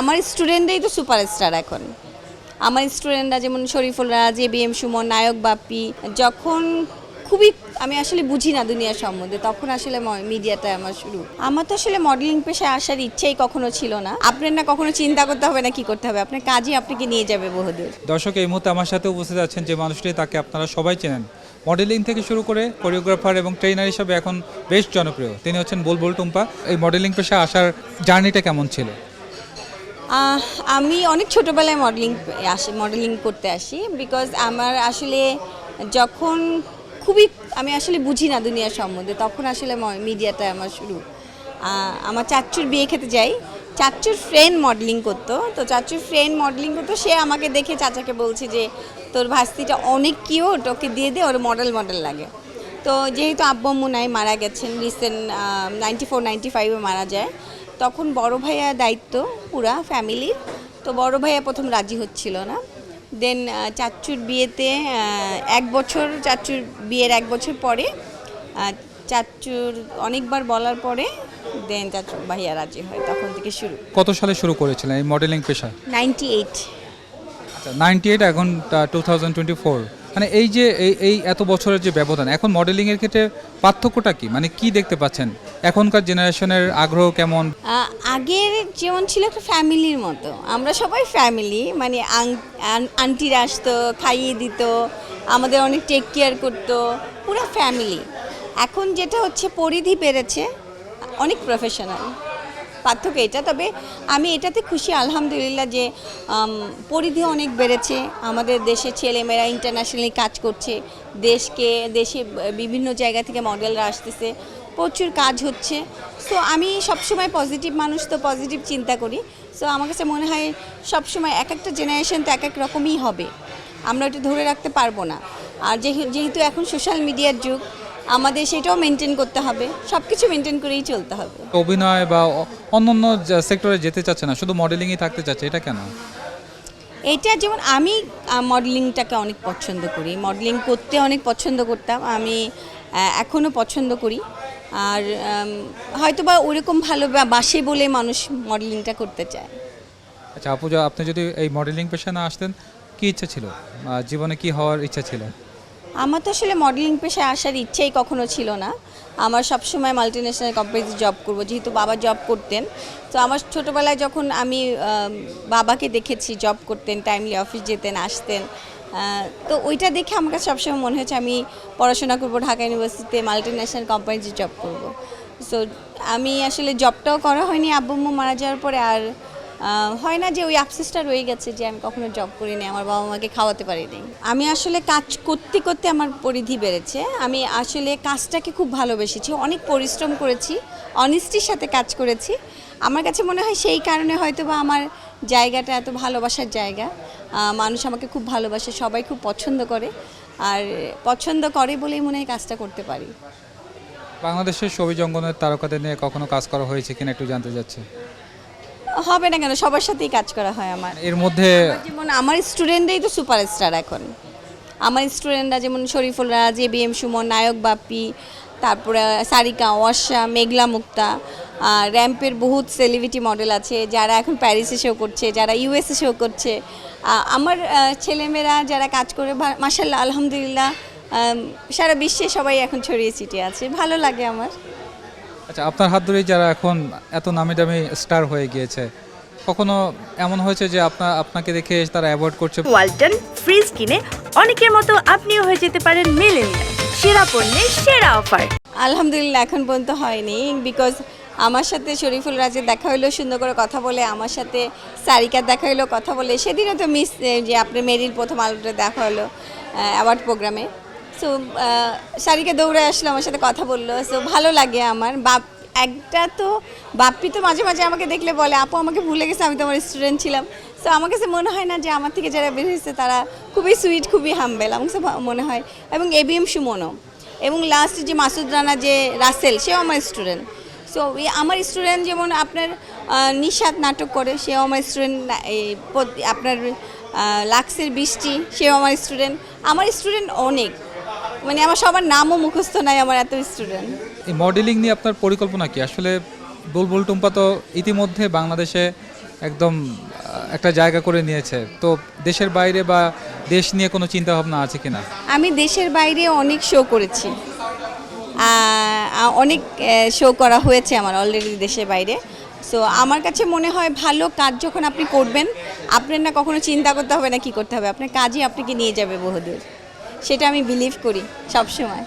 আমার স্টুডেন্টরাই তো সুপারস্টার এখন। আমার স্টুডেন্টরা যেমন Shariful Raj A B M Sumon, নায়ক বাপ্পি, যখন খুবই আমি আসলে বুঝি না দুনিয়ার সম্বন্ধে, তখন আসলে মিডিয়াটা আমার শুরু। আমার তো আসলে মডেলিং পেশায় আসার ইচ্ছেই কখনো ছিল না। আপনার না কখনো চিন্তা করতে হবে না, কি করতে হবে? আপনার কাজই আপনাকে নিয়ে যাবে বহুদূর। দর্শক, এই মুহূর্তে আমার সাথে উপস্থিত আছেন যে মানুষটি, তাকে আপনারা সবাই চেনেন। মডেলিং থেকে শুরু করে কোরিওগ্রাফার এবং ট্রেনার হিসাবে এখন বেশ জনপ্রিয়। তিনি হচ্ছেন বুলবুল টুম্পা। এই মডেলিং পেশা আসার জার্নিটা কেমন ছিল? আমি অনেক ছোটোবেলায় মডেলিং আসি মডেলিং করতে আসি বিকজ আমার আসলে যখন খুবই, আমি আসলে বুঝি না দুনিয়ার সম্বন্ধে, তখন আসলে মিডিয়াটা আমার শুরু। আমার চাচ্চুর বিয়ে খেতে যাই চাচ্চুর ফ্রেন্ড মডেলিং করতো, তো চাচ্চুর ফ্রেন্ড মডেলিং করতো, সে আমাকে দেখে চাচাকে বলছে যে, তোর ভাস্তিটা অনেক কিউট ওকে দিয়ে দে, ওর মডেল মডেল লাগে। তো যেহেতু আব্বু আম্মু নাই, মারা গেছেন রিসেন্ট নাইনটি ফোর নাইনটি ফাইভে মারা যায় তখন বড় ভাইয়া দায়িত্ব পুরা ফ্যামিলির তো বড় ভাইয়া প্রথম রাজি হচ্ছিল না। দেন চাচ্চুর বিয়েতে এক বছর চাচ্চুর বিয়ের এক বছর পরে আহ, চাচ্চুর অনেকবার বলার পরে দেন চাচ্চুর ভাইয়া রাজি হয় তখন থেকে শুরু। কত সালে শুরু করেছিলেন এই মডেলিং পেশা? নাইনটি এইট আচ্ছা নাইনটি এইট এখন টু থাউজেন্ড টোয়েন্টি ফোর মানে এই যে এই এত বছরের যে ব্যবধান, এখন মডেলিংয়ের ক্ষেত্রে পার্থক্যটা কি? মানে কি দেখতে পাচ্ছেন? এখনকার জেনারেশনের আগ্রহ কেমন? আগের যেমন ছিল একটা ফ্যামিলির মতো। আমরা সবাই ফ্যামিলি মানে আন্টিরা আসতো, খাইয়ে দিত, আমাদের অনেক টেক কেয়ার করতো, পুরো ফ্যামিলি এখন যেটা হচ্ছে, পরিধি বেড়েছে, অনেক প্রফেশনাল পার্থক্য এটা। তবে আমি এটাতে খুশি, আলহামদুলিল্লাহ, যে পরিধি অনেক বেড়েছে। আমাদের দেশে ছেলেমেয়েরা ইন্টারন্যাশনালি কাজ করছে। দেশকে, দেশে বিভিন্ন জায়গা থেকে মডেলরা আসতেছে। প্রচুর কাজ হচ্ছে। সো আমি সবসময় পজিটিভ মানুষ, তো পজিটিভ চিন্তা করি। সো আমার কাছে মনে হয় সবসময় এক একটা জেনারেশন তো এক এক রকমই হবে। আমরা এটা ধরে রাখতে পারব না। আর যেহে- যেহেতু এখন সোশ্যাল মিডিয়ার যুগ আমাদের সেটাও মেনটেন করতে হবে সব কিছু মেনটেন করেই চলতে হবে। অভিনয় বা অন্যান্য সেক্টরে যেতে চাচ্ছে না শুধু মডেলিংই থাকতে চাচ্ছে এটা কেন? এটা যেমন আমি মডেলিংটাকে অনেক পছন্দ করি মডেলিং করতে অনেক পছন্দ করতাম আমি এখনও পছন্দ করি। আর হয়তো বা ওরকম ভালো বাসে বলে মানুষ মডেলিংটা করতে চায়। আচ্ছা আপু আপনি যদি এই মডেলিং পেশা না আসতেন কি ইচ্ছা ছিল? জীবনে কি হওয়ার ইচ্ছা ছিল? আমার তো আসলে মডেলিং পেশায় আসার ইচ্ছেই কখনো ছিল না। আমার সবসময় মাল্টি ন্যাশনাল কোম্পানিতে জব করব, যেহেতু বাবা জব করতেন। তো আমার ছোটোবেলায় যখন আমি বাবাকে দেখেছি জব করতেন টাইমলি অফিস যেতেন, আসতেন তো ওইটা দেখে আমার কাছে সবসময় মনে হয়েছে আমি পড়াশোনা করব, ঢাকা ইউনিভার্সিটিতে মাল্টি ন্যাশনাল কোম্পানিতে জব করব। সো আমি আসলে জবটাও করা হয়নি আব্বু মারা যাওয়ার পরে আর হয় না যে ওই আফসোসটা রয়ে গেছে যে আমি কখনো জব করিনি, আমার বাবা মাকে খাওয়াতে পারিনি। আমি আসলে কাজ করতে করতে আমার পরিধি বেড়েছে। আমি আসলে কাজটাকে খুব ভালোবেসেছি, অনেক পরিশ্রম করেছি অনেস্টির সাথে কাজ করেছি। আমার কাছে মনে হয় সেই কারণে হয়তো বা আমার জায়গাটা এত ভালোবাসার জায়গা। মানুষ আমাকে খুব ভালোবাসে, সবাই খুব পছন্দ করে। আর পছন্দ করে বলেই মনে হয় কাজটা করতে পারি। বাংলাদেশের ছবি জঙ্গনের তারকাদের নিয়ে কখনো কাজ করা হয়েছে কিনা একটু জানতে চাচ্ছি। হবে না কেন? সবার সাথেই কাজ করা হয় আমার। এর মধ্যে যেমন আমার স্টুডেন্টরাই তো সুপারস্টার এখন। আমার স্টুডেন্টরা যেমন Shariful Raj A B M Sumon নায়ক বাপ্পি তারপরে সারিকা ওয়াসা মেঘলা মুক্তা র্যাম্পের বহুত সেলিব্রিটি মডেল আছে যারা এখন প্যারিসে শো করছে যারা ইউএসএ শো করছে। আমার ছেলেমেয়েরা যারা কাজ করে মাসাল্লাহ আলহামদুলিল্লাহ সারা বিশ্বে সবাই এখন ছড়িয়ে ছিটিয়ে আছে। ভালো লাগে আমার। আচ্ছা আপনার হাত ধরেই যারা এখন এত নামি দামি স্টার হয়ে গিয়েছে কখনো এমন হয়েছে যে আপনার আপনাকে দেখে তারা অ্যাভয়েড করছে? ওয়ালটন ফ্রিজ কিনে অনেকের মতো আপনিও হয়ে যেতে পারেন মিলেনিয়াল। সেরা পণ্যের সেরা অফার। আলহামদুলিল্লাহ এখন পর্যন্ত হয়নি বিকজ আমার সাথে শরীফুল রাজের দেখা হইল সুন্দর করে কথা বলে আমার সাথে সারিকার দেখা হইল কথা বলে সেদিনও তো মিস যে আপনি মেরিল প্রথম আলোটা দেখা হলো অ্যাওয়ার্ড প্রোগ্রামে সো সারিকা দৌড়ে আসলো, আমার সাথে কথা বলল। সো ভালো লাগে আমার। বাপ, একটা তো, বাপ্পি তো মাঝে মাঝে আমাকে দেখলে বলে, আপু, আমাকে ভুলে গেছে, আমি তোমার স্টুডেন্ট ছিলাম। সো আমার কাছে মনে হয় না যে আমার থেকে যারা বের হয়েছে, তারা খুবই সুইট খুবই হাম্বেল আমার কাছে মনে হয়। এবং এবিএম সুমনও। এবং লাস্ট যে মাসুদ রানা, যে রাসেল, সেও আমার স্টুডেন্ট সো আমার স্টুডেন্ট যেমন আপনার নিশাত নাটক করে, সেও আমার স্টুডেন্ট আপনার লাক্সের বৃষ্টি, সেও আমার স্টুডেন্ট আমার স্টুডেন্ট অনেক। মানে আমার সবার নামও মুখস্থ নাই আমার এত স্টুডেন্ট এই মডেলিং নিয়ে আপনার পরিকল্পনা কি? আসলে বুলবুল টুম্পা তো ইতিমধ্যে বাংলাদেশে একদম একটা জায়গা করে নিয়েছে। তো দেশের বাইরে বা দেশ নিয়ে কোনো চিন্তা ভাবনা আছে কিনা? আমি দেশের বাইরে অনেক শো করেছি। অনেক শো করা হয়েছে আমার অলরেডি দেশের বাইরে। সো আমার কাছে মনে হয় ভালো কাজ যখন আপনি করবেন আপনার না কখনো চিন্তা করতে হবে না কি করতে হবে। আপনার কাজই আপনাকে নিয়ে যাবে বহুদূর। সেটা আমি বিলিভ করি সবসময়।